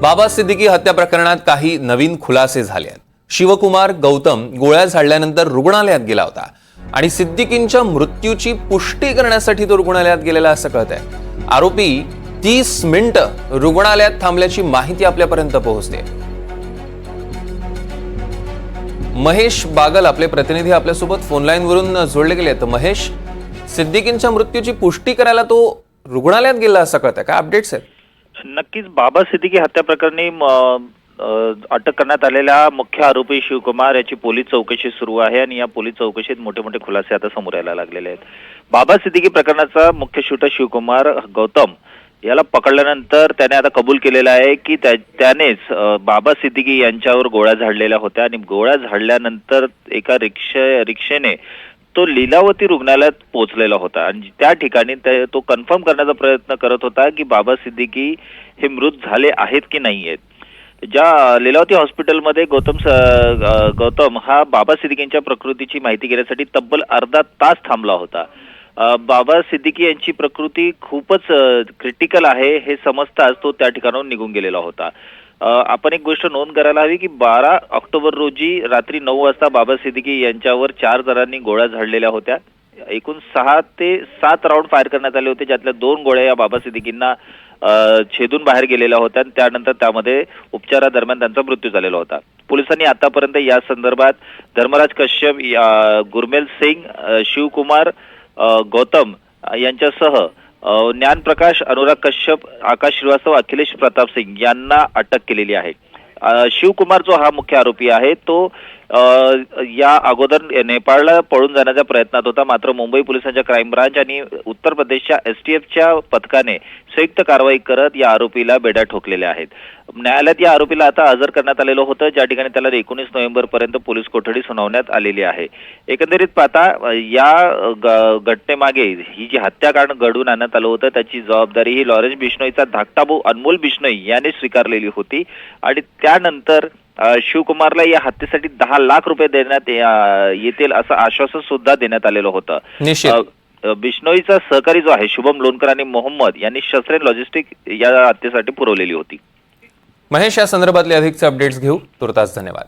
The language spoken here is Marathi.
बाबा सिद्दीकी हत्या प्रकरणात काही नवीन खुलासे झाले आहेत. शिवकुमार गौतम गोळ्या झाडल्यानंतर रुग्णालयात गेला होता आणि सिद्दीकींच्या मृत्यूची पुष्टी करण्यासाठी तो रुग्णालयात गेलेला असं कळत आहे आरोपी तीस मिनिटं रुग्णालयात थांबल्याची माहिती आपल्यापर्यंत पोहोचते. महेश बागल आपले प्रतिनिधी आपल्यासोबत फोनलाईनवरून जोडले गेले तर महेश सिद्दीकींच्या मृत्यूची पुष्टी करायला तो रुग्णालयात गेला असं कळतंय. काय अपडेट्स आहेत? नक्कीच बाबा सिद्दीकी हत्या प्रकरणी अटक करण्यात आलेल्या मुख्य आरोपी शिवकुमार याची पोलीस चौकशी सुरू आहे आणि या पोलीस चौकशीत मोठे मोठे खुलासे आता समोर यायला लागलेले आहेत. बाबा सिद्दीकी प्रकरणाचा मुख्य शूटर शिवकुमार गौतम याला पकडल्यानंतर त्याने आता कबूल केलेलं आहे की त्या- त्यानेच बाबा सिद्दीकी यांच्यावर गोळ्या झाडलेल्या होत्या आणि गोळ्या झाडल्यानंतर एका रिक्षे रिक्षेने तो लीलावती रुग्णालयात पोहोचलेला होता. आणि त्या ठिकाणी ते- तो कन्फर्म करण्याचा प्रयत्न करत होता की बाबा सिद्दीकी हे मृत झाले आहेत की नाही आहेत ज्या लीलावती हॉस्पिटलमध्ये गौतम गौतम हा बाबा सिद्दीकींच्या प्रकृतीची माहिती घेण्यासाठी तब्बल अर्धा तास थांबला होता. बाबा सिद्दीकी यांची प्रकृती खूपच क्रिटिकल आहे हे समजताच तो त्या ठिकाणाहून निघून गेलेला होता. आपण एक गोष्ट नोंद करायला हवी की बारा ऑक्टोबर रोजी रात्री नऊ वाजता बाबा सिद्दीकी यांच्यावर चार जणांनी गोळ्या झाडलेल्या होत्या. एकूण सहा ते सात राऊंड फायर करण्यात आले होते ज्यातल्या दोन गोळ्या या बाबा सिद्दीकींना छेदून बाहेर गेलेल्या होत्या. आणि त्यानंतर त्यामध्ये उपचारादरम्यान त्यांचा मृत्यू झालेला होता. पोलिसांनी आतापर्यंत या संदर्भात धर्मराज कश्यप या- गुरमेल सिंग शिवकुमार गौतम यांच्यासह ज्ञानप्रकाश अनुराग कश्यप आकाश श्रीवास्तव अखिलेश प्रताप सिंग यांना अटक केलेली आहे. शिवकुमार जो हा मुख्य आरोपी आहे तो या अगोदर नेपाळला पळून जाण्याच्या प्रयत्नात होता. मात्र मुंबई पोलिसांच्या क्राईम ब्रांच आणि उत्तर प्रदेशच्या एसटीएफच्या पथकाने संयुक्त कारवाई करत या आरोपीला बेड्या ठोकलेल्या आहेत. न्यायालयात या आरोपीला आता हजर करण्यात आलेलं होतं. ज्या ठिकाणी त्याला एकोणीस नोव्हेंबर पर्यंत पोलीस कोठडी सुनावण्यात आलेली आहे. एकंदरीत पाहता या ग- घटनेमागे ही जी हत्याकांड घडवून आणण्यात आलं होतं त्याची जबाबदारी ही लॉरेन्स बिश्नोईचा धाकटा भाऊ अनमोल बिश्नोई याने स्वीकारलेली होती. आणि त्यानंतर शिवकुमारला या हत्येसाठी दहा लाख रुपये देण्यात येतील असं आश्वासन सुद्धा देण्यात आलेलं होतं. बिश्नोईचा सहकारी जो आहे शुभम लोणकर आणि मोहम्मद यांनी शस्त्रे लॉजिस्टिक या हत्येसाठी पुरवलेली होती. महेश या संदर्भातले अधिकचे अपडेट्स घेऊ. तुर्तास धन्यवाद.